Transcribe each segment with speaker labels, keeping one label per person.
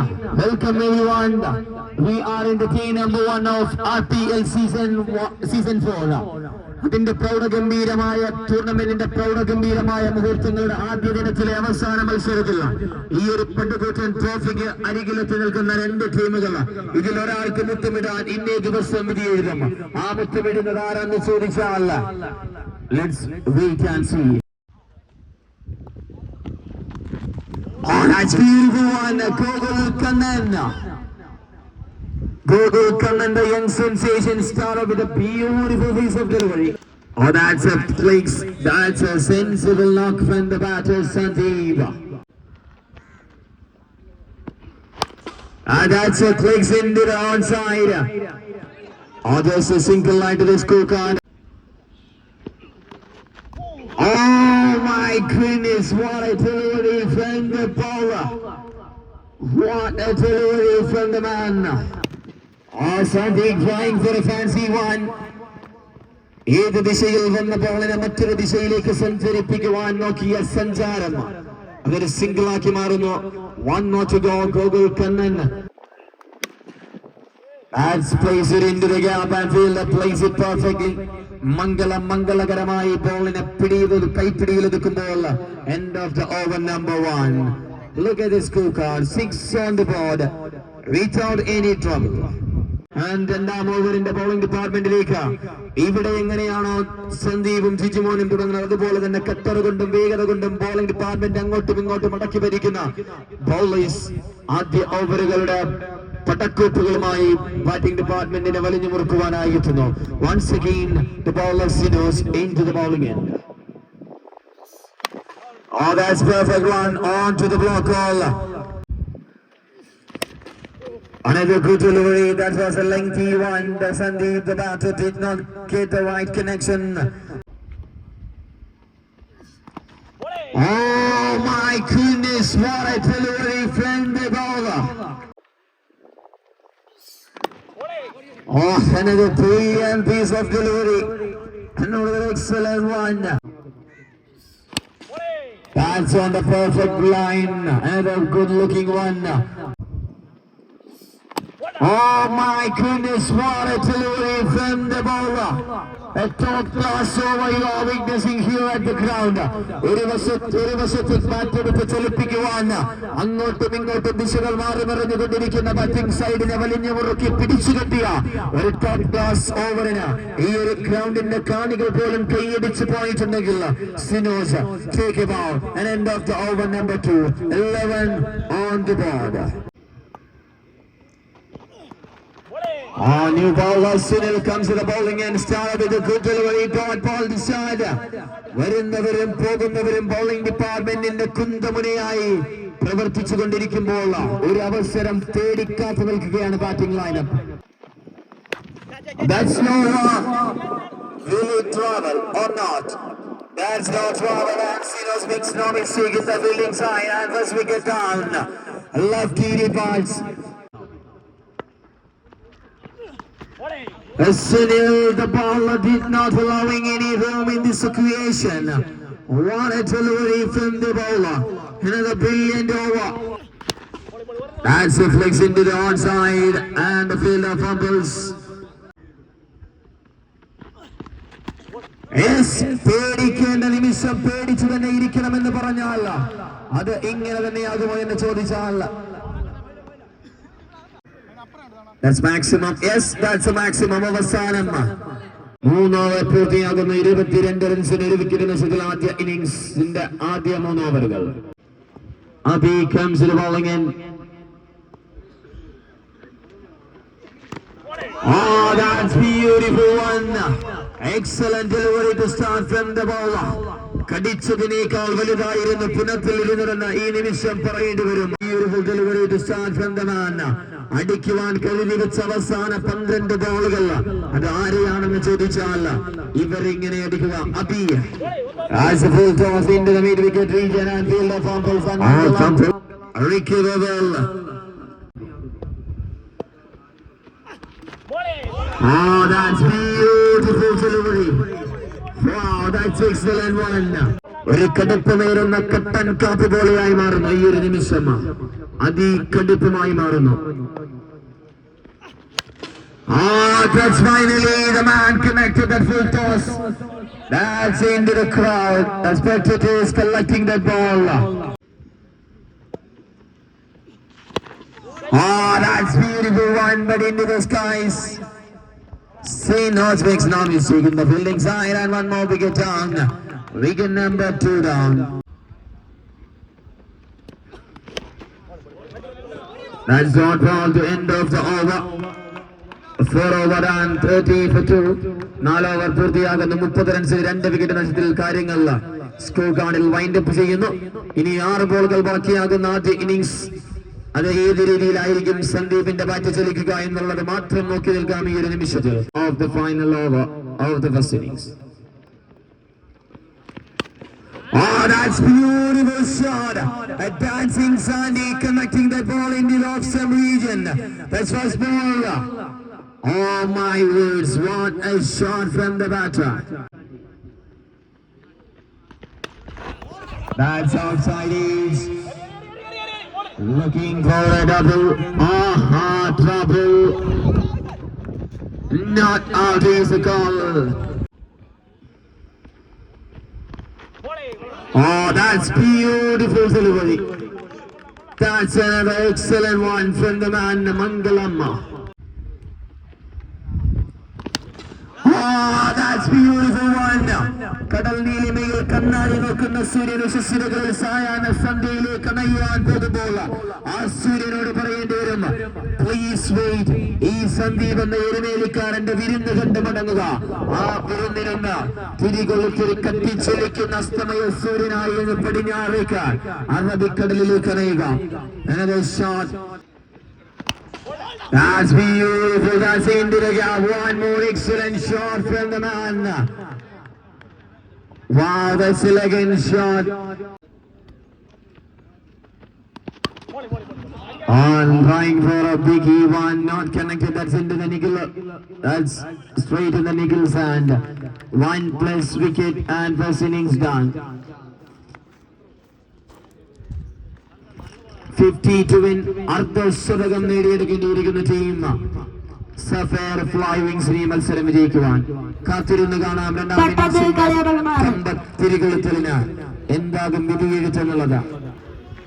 Speaker 1: Welcome everyone. We are in the team number one of RPL season season four. അതിന്റെ പ്രൗഢഗംഭീരമായ ടൂർണമെന്റിന്റെ പ്രൗഢഗംഭീരമായ മുഹൂർത്തങ്ങളുടെ ആദ്യ ദിനത്തിലെ അവസാന മത്സരത്തിൽ ഈ ഒരു പണ്ടുകൂറ്റൻ ട്രോഫിക്ക് അരികിലെത്തി നിൽക്കുന്ന രണ്ട് ടീമുകൾ ഇതിൽ ഒരാൾക്ക് മുത്തമിടാൻ ഇന്നേ ദിവസം വിധി എഴുതും ആ മുത്തമിടുന്നത് ആരാന്ന് ചോദിച്ചാൽ let's wait and see Oh, that's beautiful one, Gogol Kannan. Gogol Kannan, the young sensation, started with a beautiful piece of delivery. Oh, that's a flicks. That's a sensible knock from the batter, Sandeep. And that's a clicks into the onside. Oh, just a single line to the scorecard. Oh my goodness, what a delivery from the bowler. What a delivery from the man. Oh, Sandeep trying for a fancy one. ഏത് ദിശയിൽ വന്ന ബോളിനെ മറ്റൊരു ദിശയിലേക്ക് സഞ്ചരിപ്പിക്കുവാൻ നോക്കിയ സഞ്ചാരം അതൊരു single ആക്കി മാറുന്നു one not go Gokul Kannan That's plays it into the gap and fielder plays it perfectly. മംഗള മംഗളകരമായി ബോളിനെ പിടിയിൽ കൈപ്പിടിയിൽ ഒതുക്കുമ്പോൾ end of the over number one at score card six on the board without any trouble and രണ്ടാം ഓവറിന്റെ bowling ഡിപ്പാർട്ട്മെന്റിലേക്ക് ഇവിടെ എങ്ങനെയാണോ സന്ദീപും ജിജുമോനും തുടങ്ങുന്നത്? അതുപോലെ തന്നെ കട്ടർ കൊണ്ടും വേഗത കൊണ്ടും ബോളിംഗ് ഡിപ്പാർട്ട്മെന്റ് അങ്ങോട്ടും ഇങ്ങോട്ടും മടക്കി ഭരിക്കുന്ന ബൗളേഴ്സ് ആദ്യ ഓവറുകളുടെ പടക്കൂപ്പുകളുമായി ബാറ്റിംഗ് ഡിപ്പാർട്ട്മെന്റിനെ വലിഞ്ഞു മുറുക്കുവാനായി എത്തുന്നു once again the bowler Sinos into the bowling end Oh, that's perfect one on to the block call. Another good delivery. That was a lengthy one. The Sandeep, the batter, did not get the right connection. Oh my goodness! What a delivery from the bowler. Oh, another brilliant piece of delivery. Another excellent one. That's on the perfect line. Another good looking one. Oh my goodness, what a delivery from the bowler. A top class over witnessing here at the ground. ഒരു വശത്ത് ഒരു വശത്ത് ബാറ്റെടുത്ത് ചലിപ്പിക്കുവാൻ അങ്ങോട്ടും ഇങ്ങോട്ടും ദിശകൾ മാറി മറിഞ്ഞുകൊണ്ടിരിക്കുന്ന batting സൈഡിനെ വലിഞ്ഞു മുറുക്കി പിടിച്ചു കെട്ടിയ ഒരു ടോപ്പ് ക്ലാസ് ഓവറിന് ഈ ഒരു ഗ്രൗണ്ടിന്റെ കാണികൾ പോലും കൈയടിച്ചു പോയിട്ടുണ്ടെങ്കിൽ Sinos take about an end of the over number two 11 on the board Oh, new bowler Sunil comes to the bowling end, started with a good delivery, dot ball decide. വരുന്നവരും പോകുന്നവരും bowling ഡിപ്പാർട്ട്മെന്റിന്റെ കുന്തമുനയായി പ്രവർത്തിച്ചു കൊണ്ടിരിക്കുമ്പോൾ ഒരു അവസരം തേടിക്കാത്തു നിൽക്കുകയാണ് batting lineup That's no wrong. Will it travel or not? That's no travel. And Sinos makes no mistake in the fielding side. And first wicket down. Left key balls. Sunil, the ball did not allowing any room in this equation. What a delivery from the bowler. Another brilliant over. That's a flex into the onside and the fielder fumbles. Yes പേടിക്കേണ്ട നിമിഷം പേടിച്ചു തന്നെ ഇരിക്കണമെന്ന് പറഞ്ഞാൽ അത് ഇങ്ങനെ തന്നെയാകുമോ എന്ന് ചോദിച്ചാൽ That's maximum. Yes, that's a maximum അവസാനം മൂന്ന് ഓവർ പൂർത്തിയാകുന്ന ഇരുപത്തിരണ്ട് റൺസിന് ഒരു വിക്കറ്റിന് നഷ്ടത്തിൽ ആദ്യ ഇന്നിംഗ്സിന്റെ ആദ്യ മൂന്നോവറുകൾ Abhi comes bowling the in. Oh, that's beautiful one. Excellent delivery to start from the bowler. കടിച്ചതിനേക്കാൾ വലുതായിരുന്നു പുനത്തിൽ ഇരുന്നിരുന്ന ഈ നിമിഷം പറയേണ്ടി വരും delivery to start from the man അടിക്കുവാൻ കഴിഞ്ഞിരിച്ച അവസാന പന്ത്രണ്ട് ഗോളുകൾ. അത് ആരെയാണെന്ന് ചോദിച്ചാല ഇവരിങ്ങനെ അടിക്കുക. അഭിയത് Oh, that's beautiful delivery. Wow, that's excellent one. ഒരു കടുപ്പ് നേരുന്ന കട്ടൻ കാപ്പ് പോലെയായി മാറുന്നു. ഈ ഒരു നിമിഷം. അതികടുപ്പമായി മാറുന്നു. Ah, that's finally the man connected that full toss. That's into the crowd. The spectators collecting that ball. Ah, that's beautiful one, but into the skies. St. George makes no mistake in the fielding side, and one more wicket down. Wicket number two down. That's not ball to end of the over. Four over and thirty four two നാല് പൂർത്തിയാകുന്ന. മുപ്പത് runs രണ്ട് wicket നഷ്ടത്തിൽ കാര്യങ്ങൾ score കാർഡിൽ wind up ചെയ്യുന്നു. ഇനി ആറ് ബോളുകൾ ബാക്കിയാകുന്ന ആദ്യ ഇന്നിങ്സ് അത് ഏത് രീതിയിലായിരിക്കും സന്ദീപിന്റെ ബാറ്റ് ചലിക്കുക എന്നുള്ളത് മാത്രം നോക്കി നിൽക്കാം ഈ ഒരു നിമിഷത്തിൽ of the final over of the first innings Oh, that's beautiful shot. Advancing Sandy connecting the ball in the off-stump region. That's first ball. Oh my words, what a shot from the batter. That's outside is Looking for a double. Aha, trouble. Not out is the call. Oh, that's beautiful delivery. That's another excellent one from the man Mangalamma. One. കടൽ നീലിമയിൽ കണ്ണാടി നോക്കുന്ന സൂര്യൻ ശിശിരകൾ സായാഹ്ന സന്ധ്യയിലേക്ക് അണയുവാൻ പോകുമ്പോൾ ആ സൂര്യനോട് പറയേണ്ടി വരും പ്ലീസ് വെയിറ്റ് ഈ സന്ദീപ് എന്ന എരുമേലിക്കാരന്റെ വിരുന്ന് കണ്ട് മടങ്ങുക. ആ വിരുന്നിനൊന്ന് തിരികൊളുത്തിൽ കത്തിച്ചൊലിക്കുന്ന അസ്തമയ സൂര്യനായി പടിഞ്ഞാറേക്കാൻ പടിഞ്ഞാറേക്ക് അറബിക്കടലിലേക്ക് അണയുക That's beautiful. That's into the gap. One more excellent shot from the man. Wow, that's elegant shot. On trying for a biggie one, not connected. That's into the nickel. That's straight in the nickel's hand. One plus wicket and first innings done. 50 to win അർദ്ധശതകം നേടിയെടുക്കേണ്ടിയിരിക്കുന്ന team sapphire flywings ഈ മത്സരം വിജയിക്കുവാൻ. കാത്തിരുന്ന് കാണാം രണ്ടാം. തിരികൊളുത്തലിന് എന്താകും വിധിയെഴുത്തെന്നുള്ളത്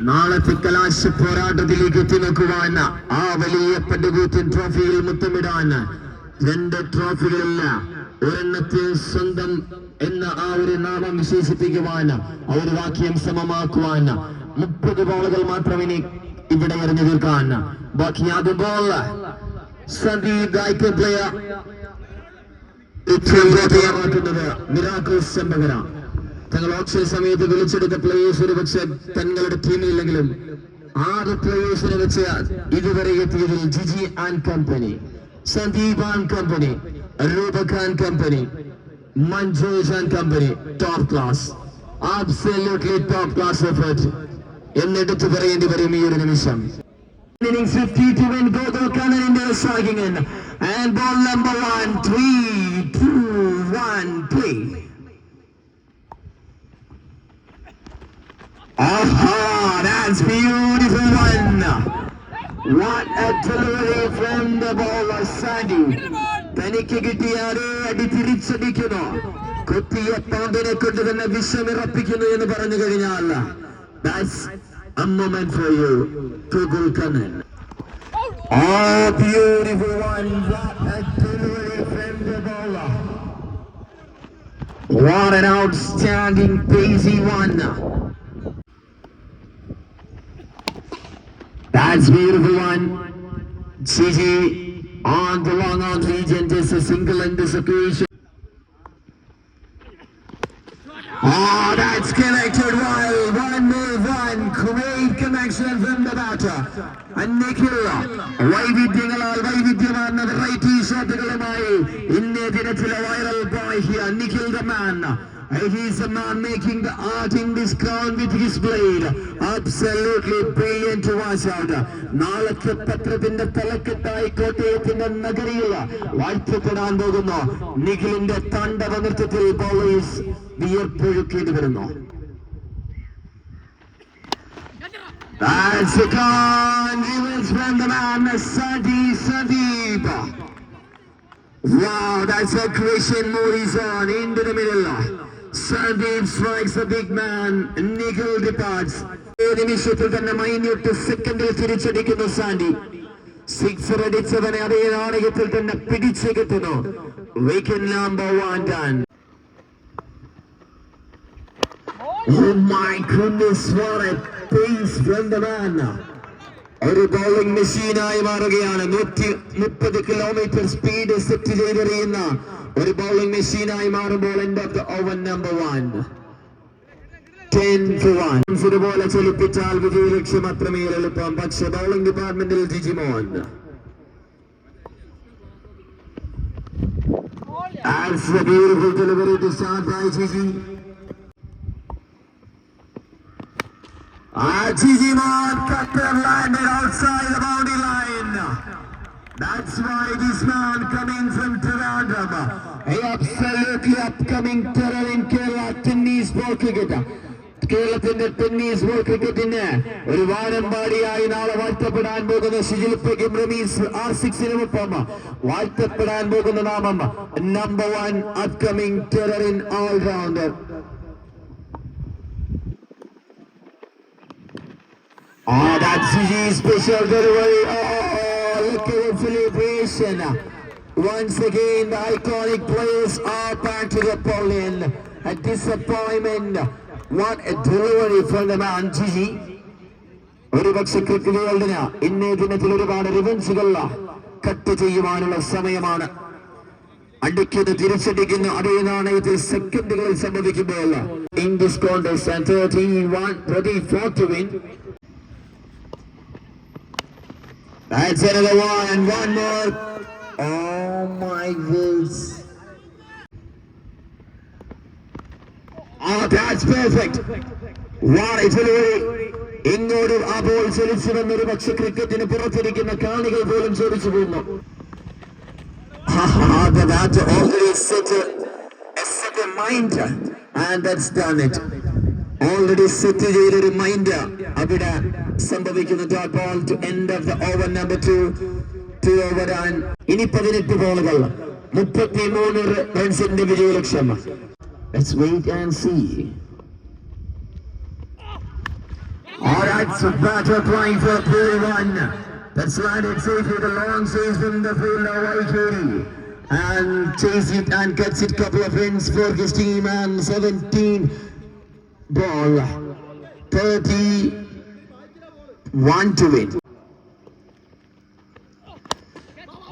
Speaker 1: നാളത്തെ കലാശ പോരാട്ടത്തിലേക്ക് എത്തി നോക്കുവാൻ ആ വലിയ പടുകൂറ്റൻ ട്രോഫിയിൽ മുത്തമിടാൻ രണ്ട് ട്രോഫികളില്ല ഒരെണ്ണത്തെ സ്വന്തം എന്ന ആ ഒരു നാമം വിശേഷിപ്പിക്കുവാൻ ആ ഒരു വാക്യം സമമാക്കുവാൻ മുപ്പത് ബോളുകൾ മാത്രം ഇനി ഇവിടെ എറിഞ്ഞു തീർക്കാൻ ബാക്കിയാകുമ്പോൾ സന്ദീപ് ഗായ്ക്ക് പ്ലെയർ പ്രോത്സാഹനമാക്കുന്നത് മിറാക്കിൾ ചെമ്പകര തങ്ങൾ ഓക്ഷൻ സമയത്ത് വിളിച്ചെടുത്ത പ്ലേയേഴ്സ് ഒരു പക്ഷെ തങ്ങളുടെ ടീമിലെങ്കിലും ആറ് പ്ലേയേഴ്സിനെ വെച്ച് ഇതുവരെ എത്തിയതിൽ Giji and company Sandeep and company Rupak and company Manjos and company top class absolutely top class effort എന്ന് എടുത്തു പറയേണ്ടി വരും ഈ ഒരു നിമിഷം. തനിക്ക് കിട്ടിയാലേ അടി തിരിച്ചടിക്കുന്നു. കൊത്തിയ പാമ്പിനെ കൊണ്ട് തന്നെ വിഷമിറപ്പിക്കുന്നു എന്ന് പറഞ്ഞു കഴിഞ്ഞാൽ a moment for you, Tugul Kanan. Oh, beautiful one. What a from the bowler. What an outstanding pacey one. That's beautiful one. Gigi on the long on region, just a single in this occasion. Oh, that's connected well. One move, one. Great connection from the batter. And Nikhil, വൈവിധ്യങ്ങളാൽ വൈവിധ്യമാർന്ന variety ഷോട്ടുകളുമായി ഇന്നേ ദിനത്തിലെ viral boy here Nikhil the man He's a man making the art in this ground with his blade. Absolutely brilliant to watch out. നാളത്തെ പത്രത്തിന്റെ തലക്കെട്ടായി കോട്ടയത്തിന്റെ നഗരിയിൽ വാഴ്ത്തപ്പെടാൻ പോകുന്നു നിഖിലിന്റെ താണ്ഡവ നൃത്തത്തിൽ bowlers വിയർപ്പൊഴുക്കേണ്ടി വരുന്നു That's a con. from the man, Sadi Sandeep. Wow, that's a Christian Morrison into the middle. Sandeep strikes the big man. Nickel departs. ഏഴ് നിമിഷത്തിൽ തന്നെ minute സെക്കൻഡിൽ തിരിച്ചടിക്കുന്നു സാൻഡി സിക്സർ അടിച്ചവനെ അതേ നാണയത്തിൽ തന്നെ പിടിച്ചെത്തുന്നു wicket number one done Oh my goodness, what a pace from. ഒരു bowling മെഷീനായി മാറുകയാണ്. നൂറ്റി മുപ്പത് കിലോമീറ്റർ സ്പീഡ് സെറ്റ് ചെയ്തെറിയുന്ന ഒരു ബൗളിംഗ് മെഷീനായി മാറുമ്പോൾ end of number one two ഇതുപോലെ ചലിപ്പിച്ചാൽ വിജയലക്ഷ്യം അത്രമേൽ എളുപ്പം. പക്ഷെ ബൗളിംഗ് ഡിപ്പാർട്ട്മെന്റിൽ Gijimon. That's the beautiful delivery to start Gigi. Ah, Gigi Mon cutter landed outside the boundary line. That's why this man coming from Trivandrum, a absolutely upcoming terror in Kerala tennis ball cricket. കേരളത്തിന്റെ tennis ball ക്രിക്കറ്റിന് ഒരു വാനമ്പാടിയായി നാളെ വാഴ്ത്തപ്പെടാൻ പോകുന്ന Shijil പെഗിം Ramees R സിക്സിനുമൊപ്പം വാഴ്ത്തപ്പെടാൻ പോകുന്ന നാമം number one upcoming terror in All rounder Oh, that's Gigi's special delivery. Oh, look at the celebration. Once again, the iconic players are back to the podium. A disappointment. What a delivery from the man, Gigi. ഒരുപക്ഷെ cricket വേൾഡിന് ഇന്നേ ദിനത്തിൽ ഒരുപാട് റിവൻസുകൾ cut ചെയ്യുവാനുള്ള സമയമാണ് അടിക്കുന്നു തിരിച്ചടിക്കുന്നു അതേ നാണയത്തിൽ സെക്കൻഡുകളിൽ സംഭവിക്കുമ്പോൾ in this contest and thirty one thirty four to win That's another one and one more. Oh my goodness. Oh, that's perfect. What a delivery. ഇങ്ങോട്ട് ആ ബോൾ ചലിച്ചു വന്നൊരു പക്ഷെ ക്രിക്കറ്റിന് പുറത്തിരിക്കുന്ന കാണികൾ പോലും ചോദിച്ചു പോകുന്നു that already set a, set a mind and that's done it. Already set ചെയ്തൊരു മൈൻഡ് അവിടെ സംഭവിക്കുന്ന dot ball to end of the over number two two over and ഇനി പതിനെട്ട് ബോളുകൾ മുപ്പത്തി മൂന്ന് റൺസിന്റെ വിജയലക്ഷ്യം Let's wait and see. All right, so batter playing for play one. That's landed safely the long chase from the field of Waikiri. And chase it and cuts it couple of runs for his team and 17 ball 31 to win.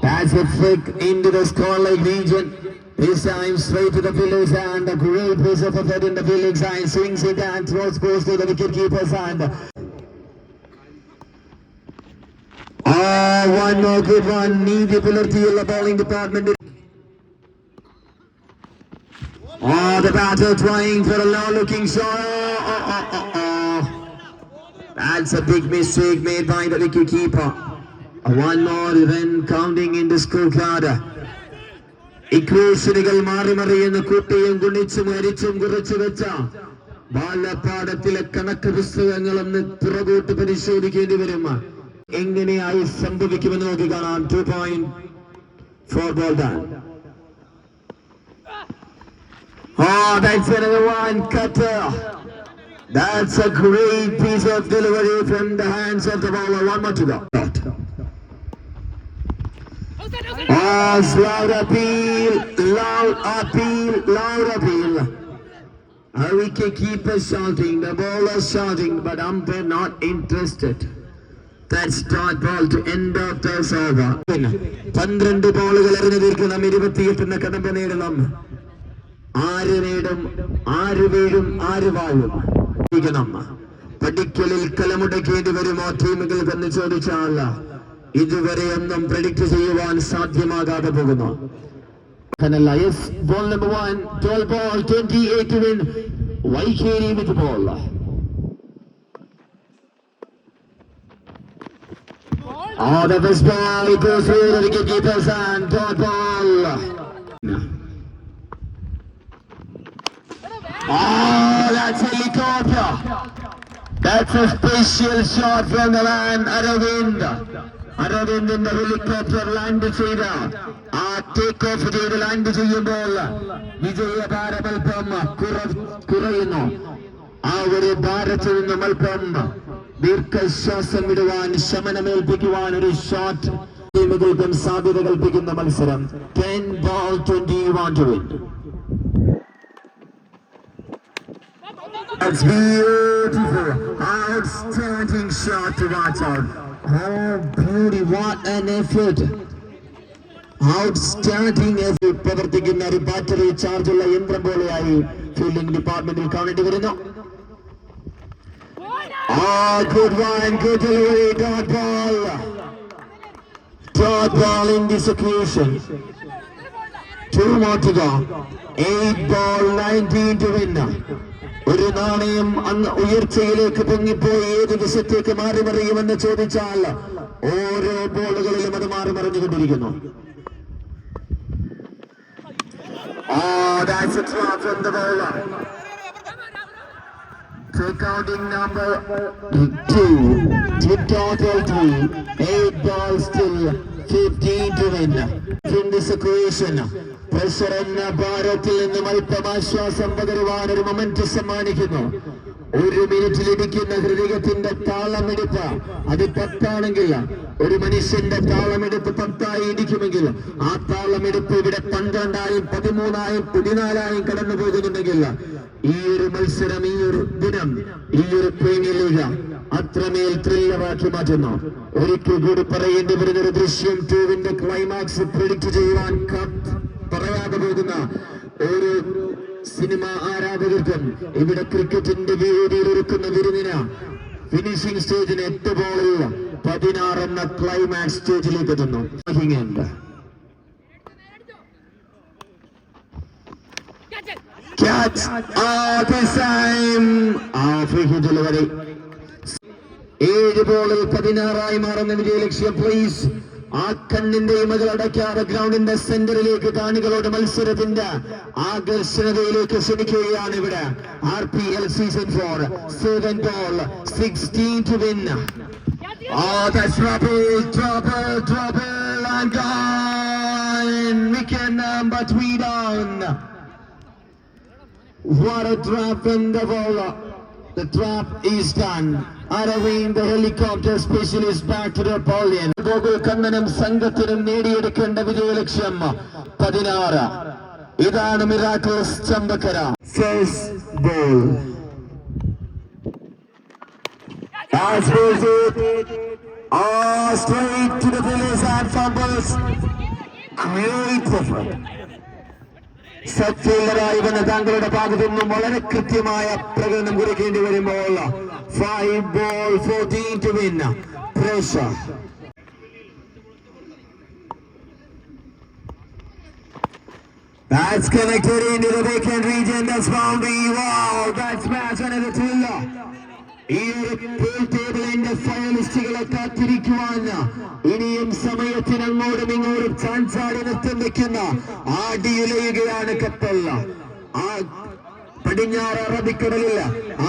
Speaker 1: Pacific into the scoreline region. This time straight to the Felix and a great piece of effort in the Felix side. Swings it and throws goes to the wicketkeeper's hand. Ah, one more good one. Needy the bowling department. Oh, the batter trying for a low-looking shot. Oh, oh, oh, oh, oh. That's a big mistake made by the wicket keeper. One more event counting in the scorecard. ഇക്വേഷനുകൾ മാറി മറിയുന്ന കുട്ടിയും ഗുണിച്ചും അരിച്ചും കുറച്ചു വെച്ച ബാലപാഠത്തിലെ കണക്ക് പുസ്തകങ്ങളൊന്ന് പുറകോട്ട് പരിശോധിക്കേണ്ടി വരും എങ്ങനെയായി സംഭവിക്കുമെന്ന് നോക്കി കാണാം ടു പോയിന്റ് ഫോർ ബോൾ ഡാൻ Oh, that's another one cutter. That's a great piece of delivery from the hands of the bowler. One more to go. Oh, loud appeal, loud appeal, loud appeal. A wicket keeper shouting, the bowler shouting, but umpire not interested. That's dot ball to end of this over. പന്ത്രണ്ട് ബോളുകൾ എറിഞ്ഞു തീർക്കണം ഇരുപത്തിയെട്ടിന് കടമ്പ നേടണം ആര് വീടും ആര് വീഴും ആര് വാഴും? പഠിക്കലിൽ കലമുടക്കേണ്ടി വരുമോ? ടീമുകൾ എന്ന് ചോദിച്ചാൽ ഇതുവരെ ഒന്നും പ്രഡിക്റ്റ് ചെയ്യുവാൻ സാധ്യമാകാതെ പോകുന്നു. Oh, the first ball, it goes through the wicketkeeper's hand. Dot ball. Oh, a helicopter. That's a special shot from the land, Aravind. അരവിന്ദിന്റെ ഹെലികോപ്റ്റർ ലാൻഡ് ചെയ്ത ആ ടേക്ക് ഓഫ് ചെയ്ത് ലാൻഡ് ചെയ്യുമ്പോൾ വിജയഭാരം അല്പം കുറ- കുറയുന്നു ആ ഒരു ഭാരത്തിൽ നിന്നും ദീർഘശ്വാസം വിടുവാൻ ശമനമേൽപ്പിക്കുവാൻ ഒരു ഷോട്ട് ടീമുകൾക്കും സാധ്യത കൽപ്പിക്കുന്ന മത്സരം ten ball twenty one to win That's beautiful. Outstanding shot to watch out. Oh, beauty. What an effort. Outstanding effort. പ്രവർത്തിക്കുന്ന ഒരു ബാറ്ററി ചാർജ് ഉള്ള യന്ത്രം പോലെയായി ഫീൽഡിംഗ് ഡിപ്പാർട്ട്മെന്റിൽ കാണേണ്ടി വരുന്നു Ah, good one, good delivery, dot ball. Dot ball in this occasion. Two more to go. Eight ball, 19 to win. ഒരു നാണയം അന്ന് ഉയർച്ചയിലേക്ക് പൊങ്ങിപ്പോയി ഏത് ദിവസത്തേക്ക് മാറി മറിയുമെന്ന് ചോദിച്ചാൽ ഓരോ ബോളുകളിലും അത് മാറി മറിഞ്ഞുകൊണ്ടിരിക്കുന്നു Take out in number 2, 2, 2, 2, 8 balls still. 15 to win. In this equation. Pressure എന്ന ഭാരത്തിൽ നിന്നും അല്പം ആശ്വാസം പകരുവാൻ ഒരു മൊമെന്റ് സമ്മാനിക്കുന്നു ഒരു മിനിറ്റിൽ ഇടിക്കുന്ന ഹൃദയത്തിന്റെ താളമെടുപ്പ് അത് പത്താണെങ്കിൽ ഒരു മനുഷ്യന്റെ താളമെടുപ്പ് പത്തായി ഇടിക്കുമെങ്കിൽ ആ താളമെടുപ്പ് ഇവിടെ പന്ത്രണ്ടായും പതിമൂന്നായും പതിനാലായും കടന്നു പോകുന്നുണ്ടെങ്കിൽ ഈ ഒരു മത്സരം ഈ ഒരു ദിനം ഈ ഒരു പ്രീമിയർ ലീഗ് അത്രമേൽ ത്രില്ലമാക്കി മാറ്റുന്നു ഒരിക്കൽ കൂടി പറയേണ്ടി വരുന്ന ഒരു ദൃശ്യം ടൂവിന്റെ ക്ലൈമാക്സ് പ്രിഡിക്റ്റ് ചെയ്യുവാൻ പറയാതെ പോകുന്ന ഒരു സിനിമ ആരാധകർക്കും ഇവിടെ ക്രിക്കറ്റിന്റെ വേദിയിൽ ഒരുക്കുന്ന വിരുന്നിന് ഫിനിഷിംഗ് സ്റ്റേജിന് എട്ട് പതിനാറ് എന്ന ക്ലൈമാക്സ് സ്റ്റേജിലേക്ക് എത്തുന്നു this time. Ah, free hit delivery. ഏഴ് ബോളിൽ പതിനാറായി മാറുന്ന വിജയലക്ഷ്യം പ്ലീസ് ആ കണ്ണിന്റെ ഇമകൾ അടയ്ക്കാതെ ഗ്രൗണ്ടിന്റെ സെന്ററിലേക്ക് കാണികളോട് മത്സരത്തിന്റെ ആകർഷണതയിലേക്ക് ക്ഷണിക്കുകയാണ് ഇവിടെ R P L season four seven ball sixteen to win Oh. What a trap in the bowler. The trap is done. Aravind, the helicopter specialist, back to the pavilion. Gokul കണ്ണനും സംഘത്തിനും നേടിയെടുക്കേണ്ട വിജയലക്ഷ്യം പതിനാറ് ഇതാണ് Miracles Champakkara first ball As goes it. Oh, straight to the pillars and fumbles. Great effort. സത്ഫീൽഡറായി വന്ന താങ്കളുടെ ഭാഗത്തു നിന്നും വളരെ കൃത്യമായ പ്രകടനം കുറിക്കേണ്ടി വരുമ്പോൾ five ball fourteen to win pressure That's connected into the vacant region. That's boundary. Wow, that's match another thriller. ഈ ഒരു ടേബിളിന്റെ ഫൈനലിസ്റ്റുകളെ കാത്തിരിക്കുവാൻ ഇനിയും സമയത്തിന് അങ്ങോട്ടും ഇങ്ങോട്ടും ചാൻസാടി നൃത്തം വെക്കുന്ന ആടിയുലയുകയാണ് കപ്പൽ. ആ പടിഞ്ഞാറ് അറബിക്കടലിൽ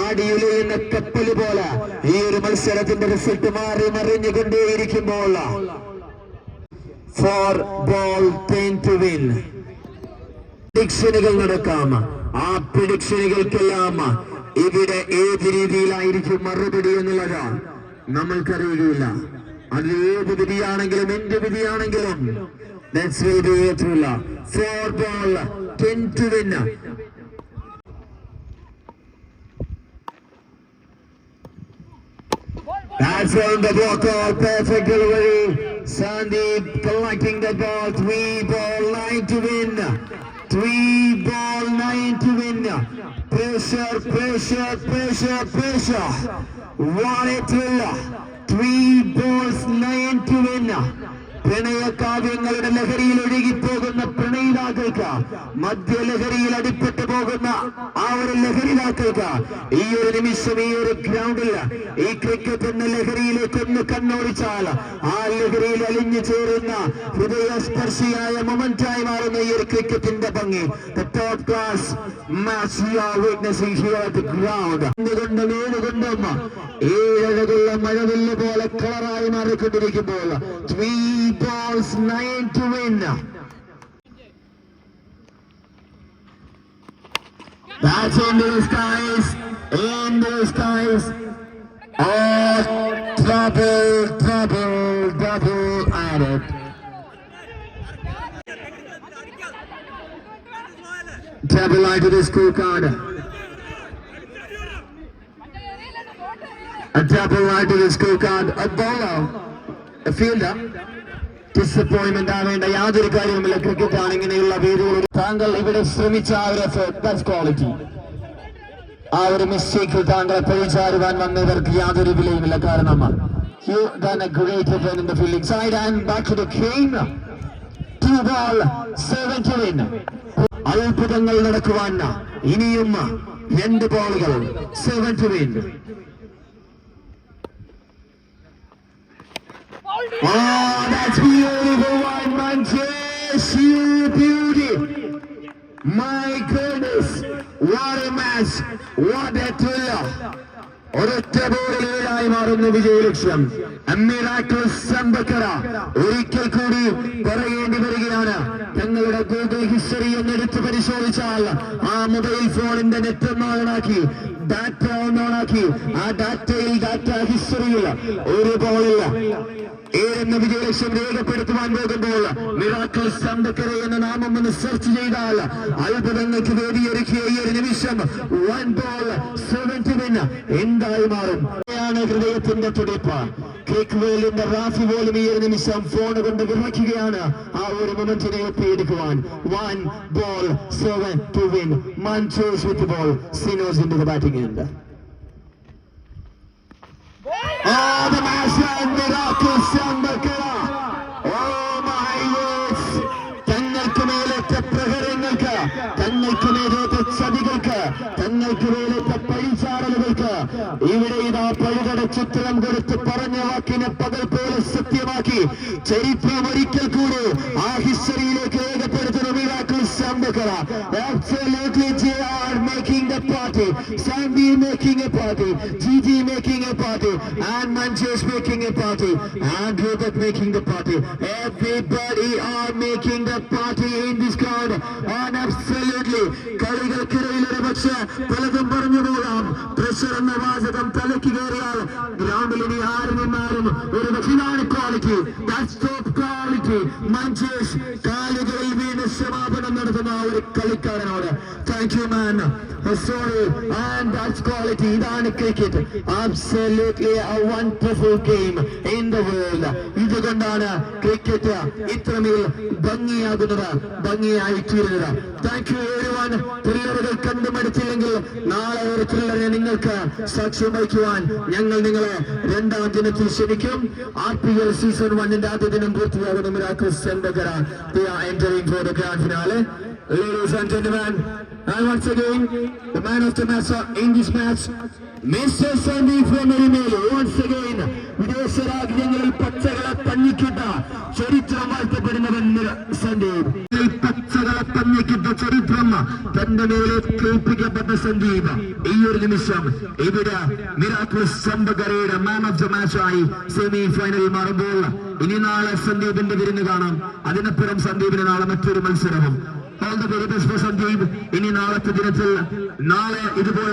Speaker 1: ആടിയുലയുന്ന കപ്പൽ പോലെ ഈ ഒരു മത്സരത്തിന്റെ റിസൾട്ട് മാറി മറിഞ്ഞുകൊണ്ടേയിരിക്കുമ്പോൾ four ball ten to win പ്രഡിക്ഷനുകൾ നടക്കാം. ആ പ്രഡിക്ഷനുകൾക്കെല്ലാം ഇവിടെ ഏത് രീതിയിലായിരിക്കും മറുപടി എന്നുള്ളത് നമ്മൾക്കറിയുകയില്ല അത് ഏത് വിധിയാണെങ്കിലും എന്ത് വിധിയാണെങ്കിലും. Four ball, ten to win. That's on the block out, perfect delivery. Sandeep collecting the ball, three ball, nine to win. Three ball, nine to win. Pressure, pressure, pressure, pressure. What it thriller. Three balls, nine to win. പ്രണയ കാവ്യങ്ങളുടെ ലഹരിയിൽ ഒഴുകിപ്പോകുന്ന പ്രണയിതാക്കൾക്ക് മദ്യലഹരിയിൽ അടിപ്പെട്ടു പോകുന്ന ആ ഒരു ലഹരിതാക്കൾക്ക് ഈ ഒരു നിമിഷം ഈ ഒരു ഗ്രൗണ്ടിൽ ഈ ക്രിക്കറ്റ് എന്ന ലഹരിയിലേക്ക് ഒന്ന് കണ്ണോടിച്ചാൽ ആ ലഹരിയിൽ അലിഞ്ഞു ചേരുന്ന ഹൃദയസ്പർശിയായ മൊമെന്റായി മാറുന്ന ഈ ഒരു ക്രിക്കറ്റിന്റെ ഭംഗി ക്ലാസ് at the ground. കൊണ്ടും ഏഴുകൊണ്ടും മഴവില്ല് പോലെ കളറായി മാറിക്കൊണ്ടിരിക്കുമ്പോൾ three Bulls 9 to win. That's in the skies, in the skies. Oh, trouble, trouble, double added. Trouble out of the scorecard. A double out to the scorecard, a bowler, a fielder. Disappointment ആവേണ്ട യാതൊരു കാര്യവുമില്ല cricket ആണ് ഇങ്ങനെയുള്ള വേദികളോട് താങ്കൾ ഇവിടെ ശ്രമിച്ച ആ ഒരു ക്വാളിറ്റി ആ ഒരു മിസ്റ്റേക്കിൽ താങ്കളെ പഴിച്ചാരുവാൻ വന്നവർക്ക് യാതൊരു വിലയുമില്ല കാരണം you done a great effort in the fielding side and back to the game two ball seven to win അത്ഭുതങ്ങൾ നടക്കുവാൻ ഇനിയും രണ്ട് ബോളുകൾ seven to win Oh, that's beautiful one, Manchester. You beauty. My goodness. What a match. What a thriller. ഒരൊറ്റ ബോളിൽ ഏഴായി മാറുന്ന വിജയലക്ഷ്യം സമ്പക്കര ഒരിക്കൽ കൂടി പറയേണ്ടി വരികയാണ് ഞങ്ങളുടെ ഗൂഗിൾ ഹിസ്റ്ററി എന്നെടുത്ത് പരിശോധിച്ചാൽ ആ മൊബൈൽ ഫോണിന്റെ നെറ്റ് ഓണാക്കി ഡാറ്റ ഓണാക്കി ആ ഡാറ്റയിൽ ഡാറ്റ ഹിസ്റ്ററിയിൽ ഒരു ബോളില്ല ഏതെന്ന വിജയലക്ഷ്യം രേഖപ്പെടുത്തുവാൻ പോകുമ്പോൾ മിറാക്കിൾ സമ്പക്കര എന്ന നാമം ഒന്ന് സെർച്ച് ചെയ്താൽ അത്ഭുതങ്ങൾക്ക് വേദിയൊരുക്കിയ ഈ ഒരു നിമിഷം വൺ ബോൾ സെവന്റി വിൻ എന്തായി മാറും? ഹൃദയത്തിന്റെ തുടിപ്പ്. കേക്ക് വേലിന്റെ റാഫി പോലും ഈ ഒരു നിമിഷം ഫോൺ കൊണ്ട് വിറയ്ക്കുകയാണ്. ആ ഒരു മൊമെന്റിനെ ഒപ്പിയെടുക്കുവാൻ. One ball seven to win മൺസൂസ് with ball സിനോസിന്റെ ബാറ്റിംഗ് ഉണ്ട്. Oh, the Oh my words. തങ്ങൾക്ക് മേലേറ്റ പ്രഹരങ്ങൾക്ക് തങ്ങൾക്ക് മേലേറ്റ ചതികൾക്ക് തങ്ങൾക്ക് മേലേറ്റ പഴിചാറലുകൾക്ക് ഇവിടെ ഇതാ പഴുകട ചിത്രം കൊടുത്ത് പറഞ്ഞ വാക്കിനെ പകൽ പോലെ സത്യമാക്കി ചരിത്രം ഒരിക്കൽ കൂടി ആ ഹിസ്റ്ററിയിലേക്ക് രേഖപ്പെടുത്തുന്ന. സമ്പക്കര Absolutely JR the party Sandy making a party GG making a party and Manjus making a party and Robert making the party everybody are making the party in this crowd and absolutely കളികൾക്കിടയിലൊരു പക്ഷേ പലതും പറഞ്ഞു പോകാം pressure എന്ന വാചകം തലയ്ക്ക് കയറിയാൽ ഗ്രൗണ്ടിൽ ഇനി ആരും നിന്നാലും ഒരു ക്വാളിറ്റി ക്വാളിറ്റി മഞ്ചേഷ് കാലുകളിൽ വീണ് സമാപനം ആ ഒരു കളിക്കാരനോട് thank you man and quality ഇതാണ് cricket absolutely a wonderful game in the world ഇതുകൊണ്ടാണ് ക്രിക്കറ്റ് ഇത്രമേൽ ഭംഗിയാകുന്നത് ഭംഗിയായി തീരുന്നത് താങ്ക് യു എവരി വൺ ത്രില്ലറുകൾ കണ്ടുമടുത്തില്ലെങ്കിൽ നാളെ ഒരു ത്രില്ലറിനെ നിങ്ങൾക്ക് സാക്ഷ്യം വഹിക്കുവാൻ ഞങ്ങൾ നിങ്ങളെ രണ്ടാം ദിനത്തിൽ ക്ഷണിക്കും. ആർ പി എൽ സീസൺ വണ്ണിന്റെ ആദ്യ ദിനം പൂർത്തിയാകുന്ന മിറാക്കിൾ സെൻഡഗറ they are ladies and gentlemen and once again the man of the match in this match. Sandeep from Erimelu once again വിദേശ രാജ്യങ്ങളിൽ പച്ചകളെ പഞ്ഞിക്കിട്ട ചരിത്രം വാഴ്ത്തപ്പെടുന്നവൻ സന്ദീപ്. പച്ചകളെ പഞ്ഞിക്കിട്ട ചരിത്രം തന്റെ മേലെ കേൾപ്പിക്കപ്പെട്ട സന്ദീപ്. ഈ ഒരു നിമിഷം ഇവിടെ മിറാക്കിൾ സമ്പകരയുടെ മാൻ ഓഫ് ദ മാച്ചായി സെമി ഫൈനലിൽ മാറുമ്പോൾ ഇനി നാളെ സന്ദീപിന്റെ വിരുന്ന് കാണാം. അതിനപ്പുറം സന്ദീപിന് നാളെ മറ്റൊരു മത്സരവും ഓൾ ദ ചെയ്യും ഇനി നാളത്തെ ദിനത്തിൽ നാളെ ഇതുപോലെ